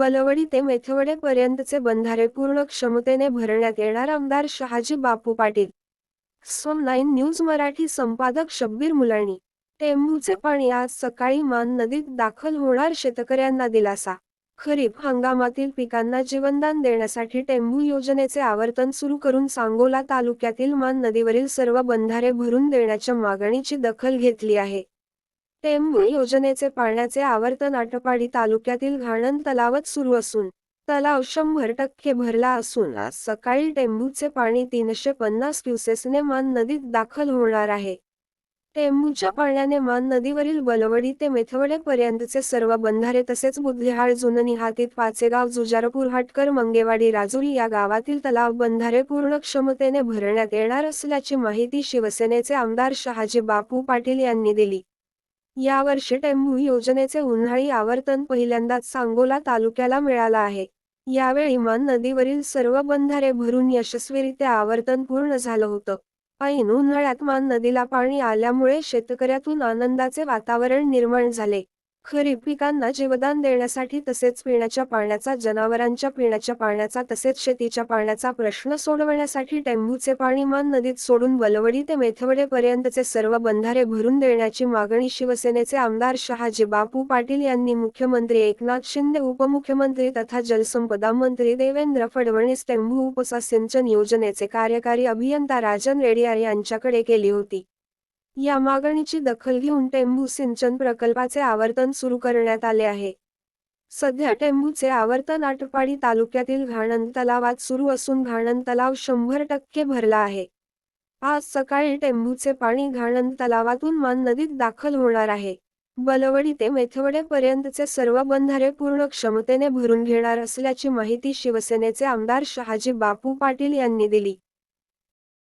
बलवडी ते मेथवडे पर्यंतचे बंधारे पूर्ण क्षमतेने भरण्यात येणार आमदार शहाजी बापू पाटील. सोम नाईन न्यूज मराठी संपादक शब्बीर मुलाणी. टेंबूचे पाणी आज सकाळी मान नदीत दाखल होणार शेतकऱ्यांना दिलासा. खरीप हंगामातील पिकांना जीवनदान देण्यासाठी टेंबू योजनेचे आवर्तन सुरू करून सांगोला तालुक्यातील मान नदीवरील सर्व बंधारे भरून देण्याच्या मागणीची दखल घेतली आहे. टेंबू योजनेचे पाण्याचे आवर्तन आटपाडी तालुक्यातील घाणन तलावात सुरू असून तलाव शंभर टक्के भरला असून आज सकाळी टेंबूचे पाणी तीनशे पन्नास क्युसेसने मान नदीत दाखल होणार आहे. टेंबूच्या पाण्याने मान नदीवरील बलवडी ते मेथवडे पर्यंतचे सर्व बंधारे तसेच बुधलेहाळ जुननी हातीत पाचेगाव जुजारपूर हाटकर मंगेवाडी राजुरी या गावातील तलाव बंधारे पूर्ण क्षमतेने भरण्यात येणार असल्याची माहिती शिवसेनेचे आमदार शहाजी बापू पाटील यांनी दिली. यावर्षी टेंबू योजनेचे उन्हाळी आवर्तन पहिल्यांदाच सांगोला तालुक्याला मिळाला आहे. यावेळी मान नदीवरील सर्व बंधारे भरून यशस्वीरित्या आवर्तन पूर्ण झालं होतं. ऐन उन्हाळ्यात मान नदीला पाणी आल्यामुळे शेतकऱ्यातून आनंदाचे वातावरण निर्माण झाले. खरीप पिकांना जीवदान देण्यासाठी तसेच पिण्याच्या पाण्याचा जनावरांच्या पिण्याच्या पाण्याचा तसेच शेतीच्या पाण्याचा प्रश्न सोडवण्यासाठी टेंभूचे पाणी मान नदीत सोडून बलवडी ते मेथवडे पर्यंतचे सर्व बंधारे भरून देण्याची मागणी शिवसेनेचे आमदार शहाजी बापू पाटील यांनी मुख्यमंत्री एकनाथ शिंदे उपमुख्यमंत्री तथा जलसंपदा मंत्री देवेंद्र फडणवीस टेंभू उपसा सिंचन योजनेचे कार्यकारी अभियंता राजन रेडियार यांच्याकडे केली होती. या मागणीची दखल घेऊन टेंबू सिंचन प्रकल्पाचे आवर्तन सुरू करण्यात आले आहे. सध्या टेंबूचे आवर्तन आटपाडी तालुक्यातील घाणंद तलावात सुरू असून घाणंद तलाव शंभर टक्के भरला आहे. आज सकाळी टेंबूचे पाणी घाणंद तलावातून मान नदीत दाखल होणार आहे. बलवडी ते मेथवडे पर्यंतचे सर्व बंधारे पूर्ण क्षमतेने भरून घेणार असल्याची माहिती शिवसेनेचे आमदार शहाजी बापू पाटील यांनी दिली.